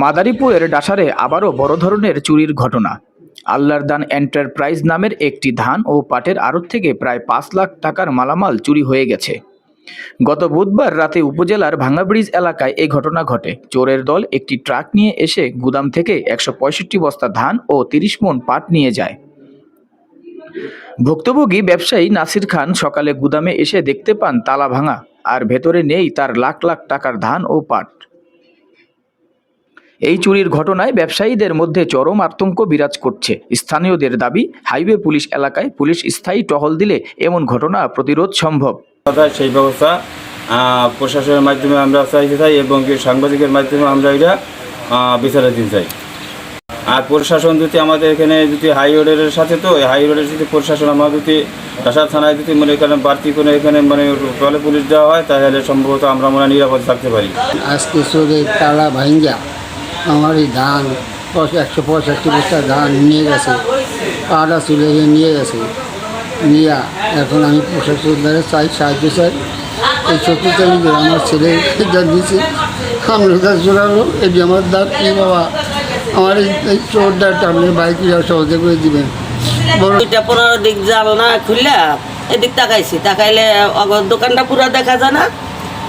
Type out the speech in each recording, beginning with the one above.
মাদারীপুরের ডাসারে আবারও বড় ধরনের চুরির ঘটনা। আল্লাহর দান এন্টারপ্রাইজ নামের একটি ধান ও পাটের আড়ত থেকে প্রায় পাঁচ লাখ টাকার মালামাল চুরি হয়ে গেছে। গত বুধবার রাতে উপজেলার ভাঙ্গাব্রিজ এলাকায় এই ঘটনা ঘটে। চোরের দল একটি ট্রাক নিয়ে এসে গুদাম থেকে একশো পঁয়ষট্টি বস্তা ধান ও তিরিশ মন পাট নিয়ে যায়। ভুক্তভোগী ব্যবসায়ী নাসির খান সকালে গুদামে এসে দেখতে পান তালা ভাঙা, আর ভেতরে নেই তার লাখ লাখ টাকার ধান ও পাট। এই চুরির ঘটনায় ব্যবসায়ীদের মধ্যে চরম আতঙ্ক বিরাজ করছে। স্থানীয়দের দাবি হাইওয়ে পুলিশ এলাকায় পুলিশ স্থায়ী টহল দিলে এমন ঘটনা প্রতিরোধ সম্ভব। সেই ব্যবস্থা প্রশাসনের মাধ্যমে আমরা চাইতে চাই এবং সাংবাদিকের মাধ্যমে আমরা এটা বিচারাধীন চাই। আর প্রশাসন যদি আমাদের এখানে যদি হাই রোডের সাথে তো হাই রোডের যদি প্রশাসন আমার যদি কাঁসার থানায় যদি মনে করেন বাড়তি কোনো এখানে মানে টলে পুলিশ দেওয়া হয় তাহলে সম্ভবত আমরা মনে হয় নিরাপদ থাকতে পারি। আজকে তালা ভাঙ্গা। আমার এই ধান একশো পঁয়ষট্টি বস্তা ধান নিয়ে গেছে। পাড়া চুলে নিয়ে গেছে। নিয়ে এখন আমি প্রশাসন দ্বারা চাই সাহায্য চাই। এই চতুর্থ নিজে আমার ছেলে দিয়েছি আমরা কাছে জোরালো এটি আমার দাঁত কি বাবা, আমার এই এই চোরটা আপনি বাইক সহজে করে দিবেন। দুইটা পনেরো দিক জানলা খুললে এদিক তাকাইছি। তাকাইলে দোকানটা পুরো দেখা যায় না।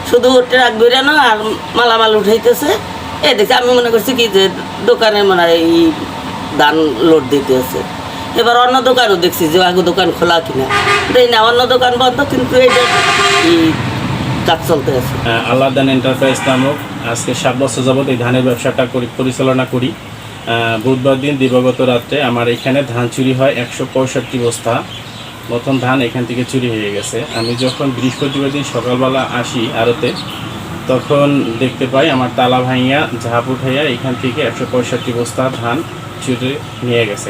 শুধু ট্রাক বেরানো আর মালামাল উঠাইতেছে। এই দেখে আমি মনে করছি কি যে দোকানে মানে এই ধান লোড দিতেছে এবার অন্য দোকানও দেখছি যে আগে দোকান খোলা কিনা। দেই না অন্য দোকান বন্ধ কিন্তু এই কাজ চলতে আছে। আহ, আল্লাহদান এন্টারপ্রাইজ নামক আজকে সাত বছর যাবত এই ধানের ব্যবসাটা করি পরিচালনা করি। বুধবার দিন দিবাগত রাত্রে আমার এখানে ধান চুরি হয় একশো পঁয়ষট্টি বস্তা। প্রথম ধান এখান থেকে চুরি হয়ে গেছে। আমি যখন বৃহস্পতিবার দিন সকালবেলা আসি আড়তে তখন দেখতে পাই আমার তালা ভাইয়া ঝাঁপ উঠাইয়া এখান থেকে একশো পঁয়ষট্টি বস্তা ধান চুরি নিয়ে গেছে